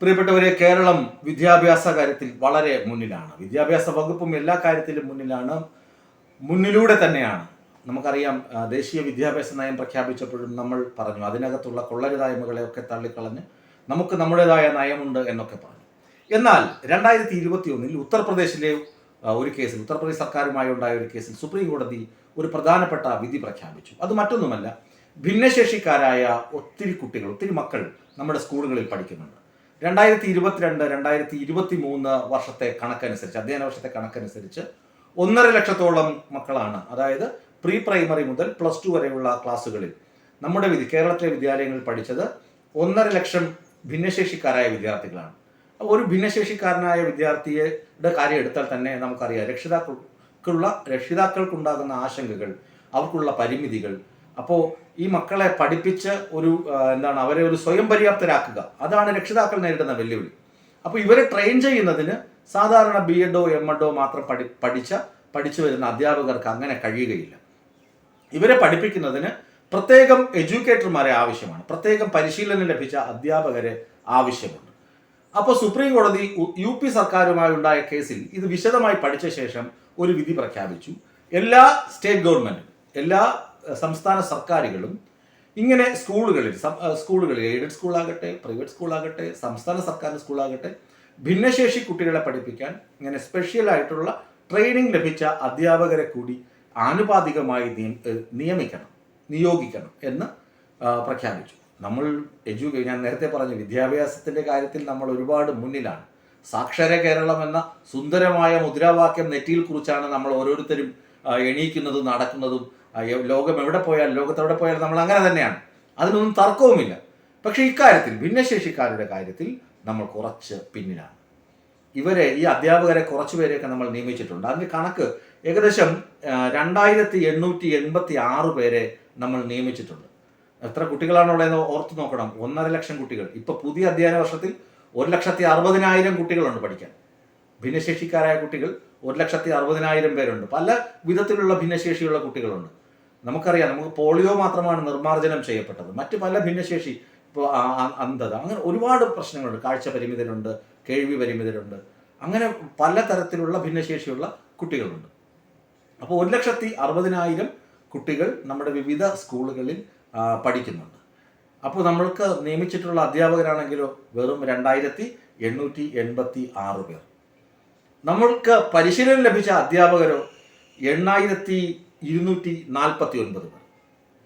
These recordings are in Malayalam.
പ്രിയപ്പെട്ടവരെ കേരളം വിദ്യാഭ്യാസ കാര്യത്തിൽ വളരെ മുന്നിലാണ്. വിദ്യാഭ്യാസ വകുപ്പും എല്ലാ കാര്യത്തിലും മുന്നിലാണ്. മുന്നിലൂടെ തന്നെയാണ്. നമുക്കറിയാം ദേശീയ വിദ്യാഭ്യാസ നയം പ്രഖ്യാപിച്ചപ്പോഴും നമ്മൾ പറഞ്ഞു അതിനകത്തുള്ള കൊള്ളരുതായ്മകളെയൊക്കെ തള്ളിക്കളഞ്ഞ് നമുക്ക് നമ്മുടേതായ നയമുണ്ട് എന്നൊക്കെ പറഞ്ഞു. എന്നാൽ രണ്ടായിരത്തി ഇരുപത്തി ഒന്നിൽ ഉത്തർപ്രദേശിലെ ഒരു കേസിൽ ഉത്തർപ്രദേശ് സർക്കാരുമായി ഉണ്ടായ ഒരു കേസിൽ സുപ്രീം കോടതി ഒരു പ്രധാനപ്പെട്ട വിധി പ്രഖ്യാപിച്ചു. അത് മറ്റൊന്നുമല്ല ഭിന്നശേഷിക്കാരായ ഒത്തിരി കുട്ടികൾ ഒത്തിരി മക്കൾ നമ്മുടെ സ്കൂളുകളിൽ പഠിക്കുന്നുണ്ട്. രണ്ടായിരത്തി ഇരുപത്തിരണ്ട് രണ്ടായിരത്തി ഇരുപത്തി മൂന്ന് വർഷത്തെ കണക്കനുസരിച്ച് അധ്യയന വർഷത്തെ കണക്കനുസരിച്ച് ഒന്നര ലക്ഷത്തോളം മക്കളാണ്. അതായത് പ്രീ പ്രൈമറി മുതൽ പ്ലസ് ടു വരെയുള്ള ക്ലാസ്സുകളിൽ. നമ്മുടെ വിധി കേരളത്തിലെ വിദ്യാലയങ്ങളിൽ പഠിച്ചത് ഒന്നര ലക്ഷം ഭിന്നശേഷിക്കാരായ വിദ്യാർത്ഥികളാണ്. ഒരു ഭിന്നശേഷിക്കാരനായ വിദ്യാർത്ഥിയുടെ കാര്യം എടുത്താൽ തന്നെ നമുക്കറിയാം രക്ഷിതാക്കൾക്കുള്ള രക്ഷിതാക്കൾക്കുണ്ടാകുന്ന ആശങ്കകൾ അവർക്കുള്ള പരിമിതികൾ അപ്പോൾ ഈ മക്കളെ പഠിപ്പിച്ച് ഒരു എന്താണ് അവരെ ഒരു സ്വയം പര്യാപ്തരാക്കുക. അതാണ് രക്ഷിതാക്കൾ നേരിടുന്ന വെല്ലുവിളി. അപ്പോൾ ഇവരെ ട്രെയിൻ ചെയ്യുന്നതിന് സാധാരണ ബി എഡോ എം എഡോ മാത്രം പഠി പഠിച്ച പഠിച്ചു വരുന്ന അധ്യാപകർക്ക് അങ്ങനെ കഴിയുകയില്ല. ഇവരെ പഠിപ്പിക്കുന്നതിന് പ്രത്യേകം എഡ്യൂക്കേറ്റർമാരെ ആവശ്യമാണ്. പ്രത്യേകം പരിശീലനം ലഭിച്ച അധ്യാപകരെ ആവശ്യമുണ്ട്. അപ്പോൾ സുപ്രീം കോടതി യു പി സർക്കാരുമായി ഉണ്ടായ കേസിൽ ഇത് വിശദമായി പഠിച്ച ശേഷം ഒരു വിധി പ്രഖ്യാപിച്ചു. എല്ലാ സ്റ്റേറ്റ് ഗവൺമെന്റും എല്ലാ സംസ്ഥാന സർക്കാരുകളും ഇങ്ങനെ സ്കൂളുകളിൽ സ്കൂളുകളിൽ എയ്ഡഡ് സ്കൂളാകട്ടെ പ്രൈവറ്റ് സ്കൂളാകട്ടെ സംസ്ഥാന സർക്കാർ സ്കൂളാകട്ടെ ഭിന്നശേഷി കുട്ടികളെ പഠിപ്പിക്കാൻ ഇങ്ങനെ സ്പെഷ്യൽ ആയിട്ടുള്ള ട്രെയിനിങ് ലഭിച്ച അധ്യാപകരെ കൂടി ആനുപാതികമായി നിയമിക്കണം നിയോഗിക്കണം എന്ന് പ്രഖ്യാപിച്ചു. നമ്മൾ എജു ഞാൻ നേരത്തെ പറഞ്ഞു വിദ്യാഭ്യാസത്തിന്റെ കാര്യത്തിൽ നമ്മൾ ഒരുപാട് മുന്നിലാണ്. സാക്ഷര കേരളം എന്ന സുന്ദരമായ മുദ്രാവാക്യം നെറ്റിയിൽ കുറിച്ചാണ് നമ്മൾ ഓരോരുത്തരും എണീക്കുന്നതും നടക്കുന്നതും ലോകം എവിടെ പോയാലും ലോകത്തെവിടെ പോയാലും നമ്മൾ അങ്ങനെ തന്നെയാണ്. അതിനൊന്നും തർക്കവുമില്ല. പക്ഷേ ഇക്കാര്യത്തിൽ ഭിന്നശേഷിക്കാരുടെ കാര്യത്തിൽ നമ്മൾ കുറച്ച് പിന്നിലാണ്. ഇവരെ ഈ അധ്യാപകരെ കുറച്ച് പേരെയൊക്കെ നമ്മൾ നിയമിച്ചിട്ടുണ്ട്. അതിന്റെ കണക്ക് ഏകദേശം രണ്ടായിരത്തി എണ്ണൂറ്റി എൺപത്തി ആറ് പേരെ നമ്മൾ നിയമിച്ചിട്ടുണ്ട്. എത്ര കുട്ടികളാണുള്ളതെന്ന് ഓർത്ത് നോക്കണം. ഒന്നര ലക്ഷം കുട്ടികൾ. ഇപ്പൊ പുതിയ അധ്യയന വർഷത്തിൽ ഒരു ലക്ഷത്തി അറുപതിനായിരം കുട്ടികളുണ്ട് പഠിക്കാൻ. ഭിന്നശേഷിക്കാരായ കുട്ടികൾ ഒരു ലക്ഷത്തി അറുപതിനായിരം പേരുണ്ട്. പല വിധത്തിലുള്ള ഭിന്നശേഷിയുള്ള കുട്ടികളുണ്ട്. നമുക്കറിയാം നമുക്ക് പോളിയോ മാത്രമാണ് നിർമ്മാർജനം ചെയ്യപ്പെട്ടത്. മറ്റ് പല ഭിന്നശേഷി ഇപ്പോൾ അന്ധത അങ്ങനെ ഒരുപാട് പ്രശ്നങ്ങളുണ്ട്. കാഴ്ച പരിമിതരുണ്ട് കേൾവി പരിമിതരുണ്ട്. അങ്ങനെ പല തരത്തിലുള്ള ഭിന്നശേഷിയുള്ള കുട്ടികളുണ്ട്. അപ്പോൾ ഒരു ലക്ഷത്തി അറുപതിനായിരം കുട്ടികൾ നമ്മുടെ വിവിധ സ്കൂളുകളിൽ പഠിക്കുന്നുണ്ട്. അപ്പോൾ നമ്മൾക്ക് നിയമിച്ചിട്ടുള്ള അധ്യാപകരാണെങ്കിലോ വെറും രണ്ടായിരത്തി എണ്ണൂറ്റി എൺപത്തി ആറ് പേർ. നമ്മൾക്ക് പരിശീലനം ലഭിച്ച അധ്യാപകരോ എണ്ണായിരത്തി ഇരുന്നൂറ്റി നാൽപ്പത്തി ഒൻപത് പേർ.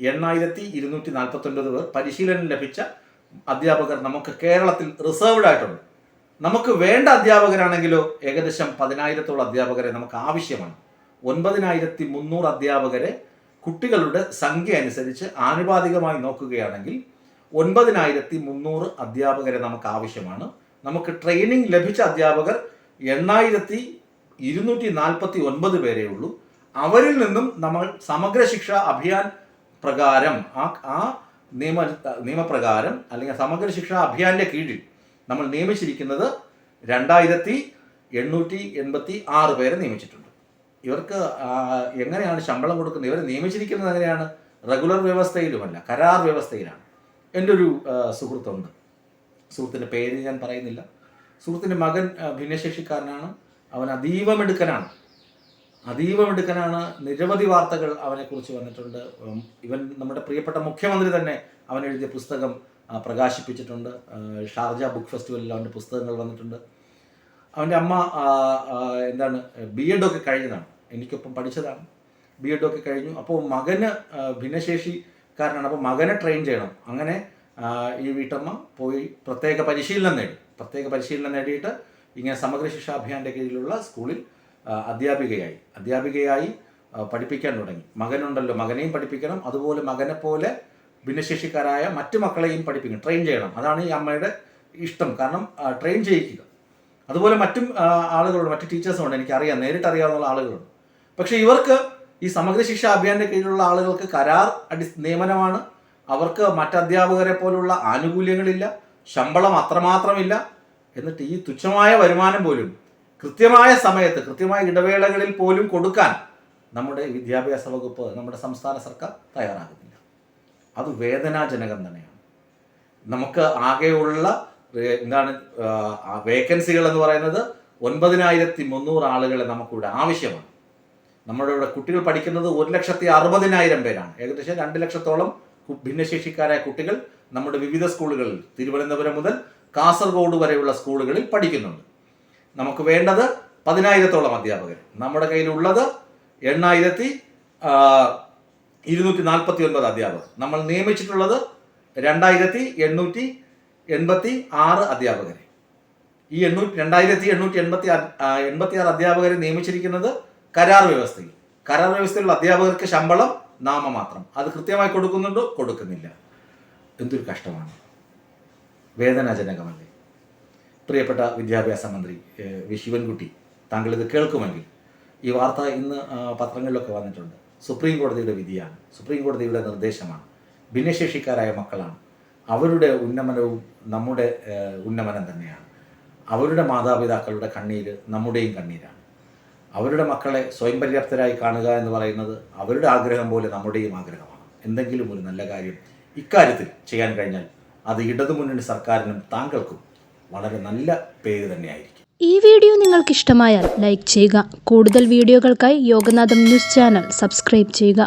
എണ്ണായിരത്തി ഇരുന്നൂറ്റി നാൽപ്പത്തി ഒൻപത് പേർ പരിശീലനം ലഭിച്ച അധ്യാപകർ നമുക്ക് കേരളത്തിൽ റിസർവ്ഡ് ആയിട്ടുണ്ട്. നമുക്ക് വേണ്ട അധ്യാപകരാണെങ്കിലോ ഏകദേശം പതിനായിരത്തോളം അധ്യാപകരെ നമുക്ക് ആവശ്യമാണ്. ഒൻപതിനായിരത്തി മുന്നൂറ് അധ്യാപകരെ കുട്ടികളുടെ സംഖ്യ അനുസരിച്ച് ആനുപാതികമായി നോക്കുകയാണെങ്കിൽ ഒൻപതിനായിരത്തി മുന്നൂറ് അധ്യാപകരെ നമുക്ക് ആവശ്യമാണ്. നമുക്ക് ട്രെയിനിങ് ലഭിച്ച അധ്യാപകർ എണ്ണായിരത്തി ഇരുന്നൂറ്റി നാൽപ്പത്തി ഒൻപത് പേരേ ഉള്ളൂ. അവരിൽ നിന്നും നമ്മൾ സമഗ്ര ശിക്ഷ അഭിയാൻ പ്രകാരം ആ ആ നിയമ നിയമപ്രകാരം അല്ലെങ്കിൽ സമഗ്ര ശിക്ഷ അഭിയാന്റെ കീഴിൽ നമ്മൾ നിയമിച്ചിരിക്കുന്നത് രണ്ടായിരത്തി എണ്ണൂറ്റി എൺപത്തി ആറ് പേരെ നിയമിച്ചിട്ടുണ്ട്. ഇവർക്ക് എങ്ങനെയാണ് ശമ്പളം കൊടുക്കുന്നത്? ഇവരെ നിയമിച്ചിരിക്കുന്നത് എങ്ങനെയാണ്? റെഗുലർ വ്യവസ്ഥയിലുമല്ല കരാർ വ്യവസ്ഥയിലാണ്. എന്റെ ഒരു സുഹൃത്തുണ്ട്. സുഹൃത്തിന്റെ പേര് ഞാൻ പറയുന്നില്ല. സുഹൃത്തിന്റെ മകൻ ഭിന്നശേഷിക്കാരനാണ്. അവൻ അതീവ മിടുക്കനാണ് അതീവ മിടുക്കനാണ് നിരവധി വാർത്തകൾ അവനെക്കുറിച്ച് വന്നിട്ടുണ്ട്. ഇവൻ നമ്മുടെ പ്രിയപ്പെട്ട മുഖ്യമന്ത്രി തന്നെ അവൻ എഴുതിയ പുസ്തകം പ്രകാശിപ്പിച്ചിട്ടുണ്ട്. ഷാർജ ബുക്ക് ഫെസ്റ്റിവലിൽ അവന്റെ പുസ്തകങ്ങൾ വന്നിട്ടുണ്ട്. അവന്റെ അമ്മ എന്താണ് ബി എഡ് ഒക്കെ കഴിഞ്ഞതാണ്. എനിക്കൊപ്പം പഠിച്ചതാണ്. ബി എഡ് ഒക്കെ കഴിഞ്ഞു. അപ്പോൾ മകന് ഭിന്നശേഷിക്കാരനാണ്. അപ്പോൾ മകനെ ട്രെയിൻ ചെയ്യണം. അങ്ങനെ ഈ വീട്ടമ്മ പോയി പ്രത്യേക പരിശീലനം നേടി. പ്രത്യേക പരിശീലനം നേടിയിട്ട് ഇങ്ങനെ സമഗ്ര ശിക്ഷാ അഭിയാന്റെ കീഴിലുള്ള സ്കൂളിൽ അധ്യാപികയായി. അധ്യാപികയായി പഠിപ്പിക്കാൻ തുടങ്ങി. മകനുണ്ടല്ലോ മകനെയും പഠിപ്പിക്കണം. അതുപോലെ മകനെ പോലെ ഭിന്നശേഷിക്കാരായ മറ്റു മക്കളെയും പഠിപ്പിക്കണം. ട്രെയിൻ ചെയ്യണം. അതാണ് ഈ അമ്മയുടെ ഇഷ്ടം. കാരണം ട്രെയിൻ ചെയ്യിക്കുക. അതുപോലെ മറ്റും ആളുകളുണ്ട്. മറ്റു ടീച്ചേഴ്സും ഉണ്ട് എനിക്കറിയാം. നേരിട്ട് അറിയാവുന്ന ആളുകളുണ്ട്. പക്ഷേ ഇവർക്ക് ഈ സമഗ്ര ശിക്ഷാ അഭിയാന്റെ കീഴിലുള്ള ആളുകൾക്ക് കരാർ അടി നിയമനമാണ്. അവർക്ക് മറ്റധ്യാപകരെ പോലുള്ള ആനുകൂല്യങ്ങളില്ല. ശമ്പളം അത്രമാത്രമില്ല. എന്നിട്ട് ഈ തുച്ഛമായ വരുമാനം പോലും കൃത്യമായ സമയത്ത് കൃത്യമായ ഇടവേളകളിൽ പോലും കൊടുക്കാൻ നമ്മുടെ വിദ്യാഭ്യാസ വകുപ്പ് നമ്മുടെ സംസ്ഥാന സർക്കാർ തയ്യാറാകുന്നില്ല. അത് വേദനാജനകം തന്നെയാണ്. നമുക്ക് ആകെയുള്ള എന്താണ് വേക്കൻസികൾ എന്ന് പറയുന്നത് ഒൻപതിനായിരത്തി മുന്നൂറ് ആളുകളെ നമുക്കിവിടെ ആവശ്യമാണ്. നമ്മുടെ ഇവിടെ കുട്ടികൾ പഠിക്കുന്നത് ഒരു ലക്ഷത്തി അറുപതിനായിരം പേരാണ്. ഏകദേശം രണ്ട് ലക്ഷത്തോളം ഭിന്നശേഷിക്കാരായ കുട്ടികൾ നമ്മുടെ വിവിധ സ്കൂളുകളിൽ തിരുവനന്തപുരം മുതൽ കാസർഗോഡ് വരെയുള്ള സ്കൂളുകളിൽ പഠിക്കുന്നുണ്ട്. നമുക്ക് വേണ്ടത് പതിനായിരത്തോളം അധ്യാപകർ. നമ്മുടെ കയ്യിലുള്ളത് എണ്ണായിരത്തി ഇരുന്നൂറ്റി നാൽപ്പത്തി ഒൻപത് അധ്യാപകർ. നമ്മൾ നിയമിച്ചിട്ടുള്ളത് രണ്ടായിരത്തി എണ്ണൂറ്റി എൺപത്തി ആറ് അധ്യാപകരെ. ഈ എണ്ണൂറ്റി രണ്ടായിരത്തി എണ്ണൂറ്റി എൺപത്തി എൺപത്തി ആറ് അധ്യാപകരെ നിയമിച്ചിരിക്കുന്നത് കരാർ വ്യവസ്ഥയിൽ. കരാർ വ്യവസ്ഥയിലുള്ള അധ്യാപകർക്ക് ശമ്പളം നാമമാത്രം. അത് കൃത്യമായി കൊടുക്കുന്നുണ്ടോ? കൊടുക്കുന്നില്ല. എന്തൊരു കഷ്ടമാണ്. വേദനാജനകമല്ലേ? പ്രിയപ്പെട്ട വിദ്യാഭ്യാസ മന്ത്രി വി. ശിവൻകുട്ടി താങ്കൾ ഇത് കേൾക്കുമെങ്കിൽ ഈ വാർത്ത ഇന്ന് പത്രങ്ങളിലൊക്കെ വന്നിട്ടുണ്ട്. സുപ്രീം കോടതിയുടെ വിധിയാണ്. സുപ്രീം കോടതിയുടെ നിർദ്ദേശമാണ്. ഭിന്നശേഷിക്കാരായ മക്കളാണ്. അവരുടെ ഉന്നമനവും നമ്മുടെ ഉന്നമനം തന്നെയാണ്. അവരുടെ മാതാപിതാക്കളുടെ കണ്ണീര് നമ്മുടെയും കണ്ണീരാണ്. അവരുടെ മക്കളെ സ്വയം പര്യാപ്തരായി കാണുക എന്ന് പറയുന്നത് അവരുടെ ആഗ്രഹം പോലെ നമ്മുടെയും ആഗ്രഹമാണ്. എന്തെങ്കിലും ഒരു നല്ല കാര്യം ഇക്കാര്യത്തിൽ ചെയ്യാൻ കഴിഞ്ഞാൽ അത് ഇടതുമുന്നണി സർക്കാരിനും താങ്കൾക്കും വളരെ നല്ല പേര് തന്നെയായിരിക്കും. ഈ വീഡിയോ നിങ്ങൾക്ക് ഇഷ്ടമായാൽ ലൈക്ക് ചെയ്യുക. കൂടുതൽ വീഡിയോകൾക്കായി യോഗനാഥം ന്യൂസ് ചാനൽ സബ്സ്ക്രൈബ് ചെയ്യുക.